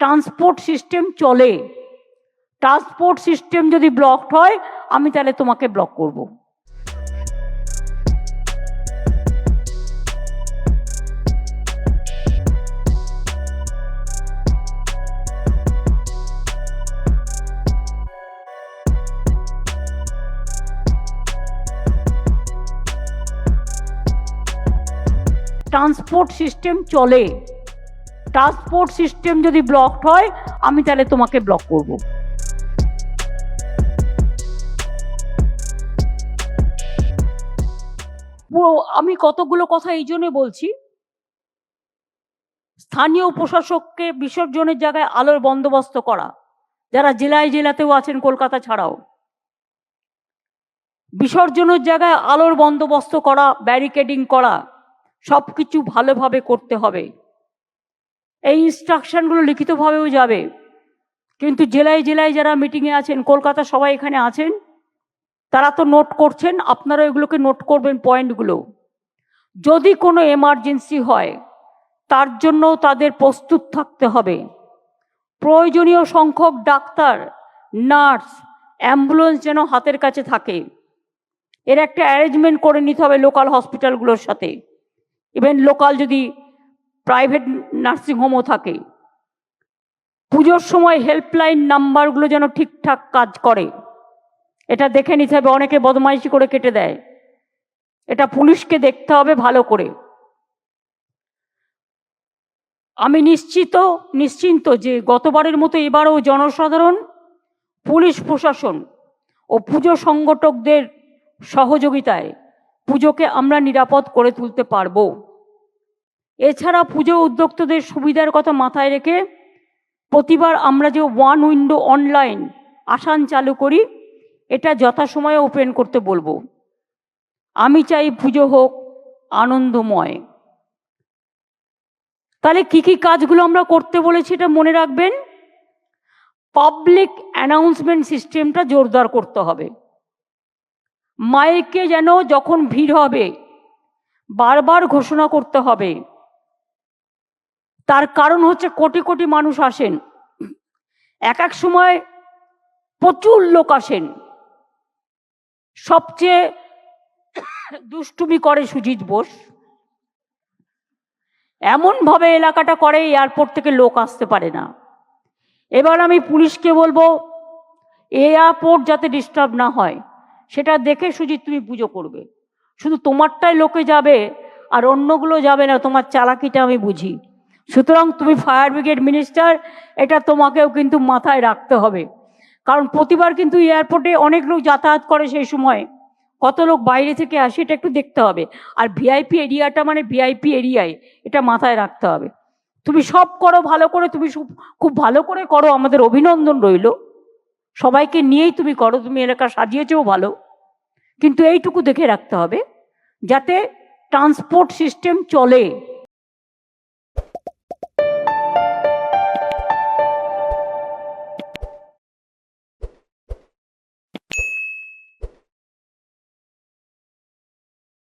Transport system চলে। Transport system যদি blocked হয়, আমি তাহলে তোমাকে ব্লক করব। ট্রান্সপোর্ট সিস্টেম চলে। ট্রান্সপোর্ট সিস্টেম যদি ব্লকড হয়, আমি তাহলে তোমাকে ব্লক করব। আমি কতগুলো কথা এই জন্য বলছি। স্থানীয় প্রশাসককে বিসর্জনের জায়গায় আলোর বন্দোবস্ত করা, যারা জেলায় জেলাতেও আছেন কলকাতা ছাড়াও। বিসর্জনের জায়গায় আলোর বন্দোবস্ত করা ব্যারিকেডিং করা সব কিছু ভালোভাবে করতে হবে। এই ইনস্ট্রাকশনগুলো লিখিতভাবেও যাবে। কিন্তু জেলায় জেলায় যারা মিটিংয়ে আছেন, কলকাতা সবাই এখানে আছেন, তারা তো নোট করছেন আপনারা এগুলোকে নোট করবেন পয়েন্টগুলো যদি কোনো এমার্জেন্সি হয়, তার জন্য তাদের প্রস্তুত থাকতে হবে। প্রয়োজনীয় সংখ্যক ডাক্তার, নার্স, অ্যাম্বুলেন্স যেন হাতের কাছে থাকে। এর একটা অ্যারেঞ্জমেন্ট করে নিতে হবে লোকাল হসপিটালগুলোর সাথে। ইভেন লোকাল যদি প্রাইভেট নার্সিংহোমও থাকে। পুজোর সময় হেল্পলাইন নাম্বারগুলো যেন ঠিকঠাক কাজ করে। এটা দেখে নিতে হবে, অনেকে বদমাইশি করে কেটে দেয়। এটা পুলিশকে দেখতে হবে ভালো করে। আমি নিশ্চিত, নিশ্চিন্ত যে গতবারের মতো এবারও জনসাধারণ, পুলিশ প্রশাসন ও পুজো সংগঠকদের সহযোগিতায় পুজোকে আমরা নিরাপদ করে তুলতে পারব। এছাড়া পুজো উদ্যোক্তাদের সুবিধার কথা মাথায় রেখে প্রতিবার আমরা যে ওয়ান উইন্ডো অনলাইন আসান চালু করি, এটা যথাসময়ে ওপেন করতে বলব। আমি চাই পুজো হোক আনন্দময়। তাহলে কি কি কাজগুলো আমরা করতে বলেছি এটা মনে রাখবেন? পাবলিক অ্যানাউন্সমেন্ট সিস্টেমটা জোরদার করতে হবে। মাইকে যেন যখন ভিড় হবে, বারবার ঘোষণা করতে হবে। তার কারণ হচ্ছে কোটি কোটি মানুষ আসেন। এক এক সময় প্রচুর লোক আসেন। সবচেয়ে দুষ্টুমি করে সুজিত বোস। এমনভাবে এলাকাটা করে এয়ারপোর্ট থেকে লোক আসতে পারে না। এবার আমি পুলিশকে বলব, এয়ারপোর্ট যাতে ডিস্টার্ব না হয়, সেটা দেখে সুজিত তুমি পুজো করবে। শুধু তোমারটাই লোকে যাবে আর অন্যগুলো যাবে না, তোমার চালাকিটা আমি বুঝি। সুতরাং তুমি ফায়ার ব্রিগেড মিনিস্টার, এটা তোমাকেও কিন্তু মাথায় রাখতে হবে। কারণ প্রতিবার কিন্তু এয়ারপোর্টে অনেক লোক যাতায়াত করে সেই সময়। কত লোক বাইরে থেকে আসে এটা একটু দেখতে হবে। আর ভিআইপি এরিয়াটা মানে ভিআইপি এরিয়ায় এটা মাথায় রাখতে হবে। তুমি সব করো ভালো করে, তুমি খুব ভালো করে করো, আমাদের অভিনন্দন রইল। সবাইকে নিয়েই তুমি করো, তুমি এলাকা সাজিয়েছেও ভালো। কিন্তু এইটুকু দেখে রাখতে হবে, যাতে ট্রান্সপোর্ট সিস্টেম চলে।